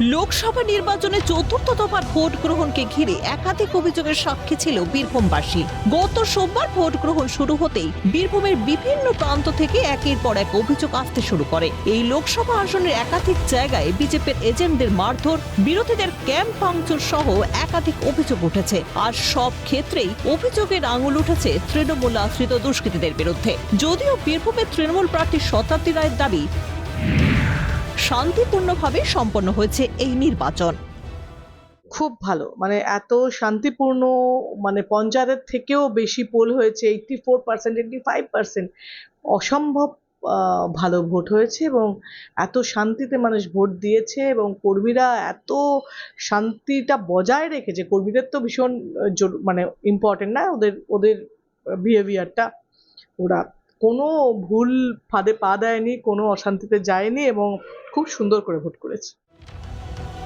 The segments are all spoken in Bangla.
লোকসভা নির্বাচনে চতুর্থ দফার ভোট গ্রহণকে ঘিরে একাধিক অভিযোগের সাক্ষী ছিল বীরভূমবাসী। গত সোমবার ভোট গ্রহণ শুরু হতেই বীরভূমের বিভিন্ন প্রান্ত থেকে একের পর এক অভিযোগ আসতে শুরু করে। এই লোকসভা আসনের একাধিক জায়গায় বিজেপির এজেন্টদের মারধর, বিরোধীদের ক্যাম্প ভাঙচুর সহ একাধিক অভিযোগ উঠেছে। আর সব ক্ষেত্রেই অভিযোগের আঙুল উঠেছে তৃণমূল আশ্রিত দুষ্কৃতীদের বিরুদ্ধে। যদিও বীরভূমের তৃণমূল প্রার্থী শতাব্দী রায়ের দাবি শান্তিপূর্ণভাবে সম্পন্ন হয়েছে এই নির্বাচন। খুব ভালো। মানে এত শান্তিপূর্ণ মানে পঞ্চায়েতের থেকেও বেশি পোল হয়েছে eighty four percent eighty five percent অসম্ভব ভালো ভোট হয়েছে এবং এত শান্তিতে মানুষ ভোট দিয়েছে এবং কর্মীরা এত শান্তিটা বজায় রেখেছে। কর্মীদের তো ভীষণ মানে ইম্পর্টেন্ট না ওদের ওদের বিহেভিয়ারটা ওরা কোনো ভুল ফাঁদে পা দেয়নি কোনো অশান্তিতে যায়নি এবং খুব সুন্দর করে ভোট করেছে।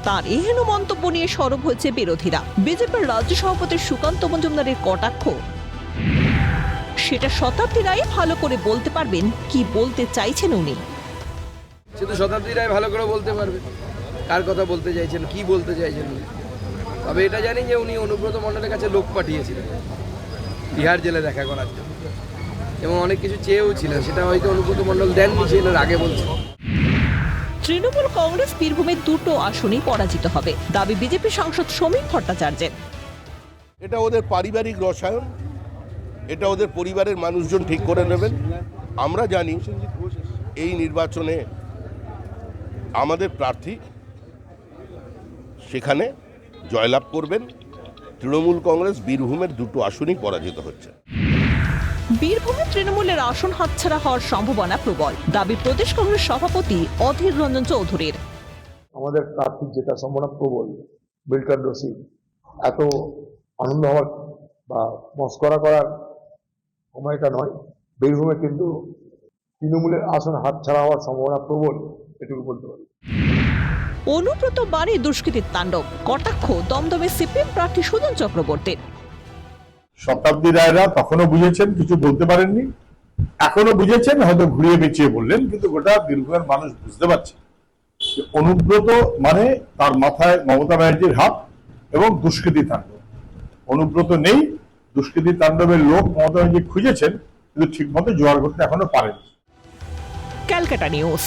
তার এহেন মন্তব্য নিয়ে সরব হয়েছে বিরোধীরা। বিজেপির রাজ্য সভাপতি সুকান্ত মজুমদারের কটাক্ষ। সেটা শতাব্দী রায় ভালো করে বলতে পারবেন কি বলতে চাইছেন উনি? শুধু শতাব্দী রায় ভালো করে বলতে পারবে। কার কথা বলতে চাইছেন কি বলতে চাইছেন উনি? তবে এটা জানি যে উনি অনুব্রত মণ্ডলের কাছে লোক পাঠিয়েছিলেন। বিহার জেলে দেখা করার জন্য। এবং অনেক কিছু চেয়েও ছিলেন। সেটা হয়তো অনুব্রত মণ্ডল দেননি সেটা আগে বলছে। তৃণমূল কংগ্রেস বীরভূমের দুটো আসনই পরাজিত হবে। দাবি বিজেপি সাংসদ সমীর ভট্টাচার্যের। এটা ওদের পারিবারিক রসায়ন। এটা ওদের পরিবারের মানুষজন ঠিক করে নেবেন। আমরা জানি এই নির্বাচনে আমাদের প্রার্থী সেখানে জয়লাভ করবেন। তৃণমূল কংগ্রেস বীরভূমের দুটো আসনই পরাজিত হচ্ছে। বীরভূমে তৃণমূলের আসন হাতছাড়া হওয়ার সম্ভাবনা প্রবল। দাবি প্রদেশ কংগ্রেস সভাপতি অধীর রঞ্জন চৌধুরীর। আমাদের প্রার্থীর যেটা সম্ভাবনা প্রবল বিল্টন রশিদ এত আনন্দ হওয়ার বা মস্করা করার সময়টা নয়। বীরভূমে কিন্তু তৃণমূলের আসন হাতছাড়া হওয়ার সম্ভাবনা প্রবল এটুকু বলতে পারি। অনুব্রত বাণী দুষ্কৃতির তাণ্ডব। কটাক্ষ দমদমে সিপিএম প্রার্থী সুজন চক্রবর্তীর। শতাব্দী রায়রা তখনও বুঝেছেন, কিছু বলতে পারেননি। এখনও বুঝেছেন, হয়তো ঘুরিয়ে পেঁচিয়ে বললেন, কিন্তু গোটা বীরভূমের মানুষ বুঝতে পারছে অনুব্রত মানে তার মাথায় মমতা ব্যানার্জির হাত এবং দুষ্কৃতি তাণ্ডব। অনুব্রত নেই, দুষ্কৃতি তাণ্ডবের লোক মমতা ব্যানার্জি খুঁজেছেন, কিন্তু ঠিকমতো জোয়ার করতে এখনও পারেনি। ক্যালকাটা নিউজ।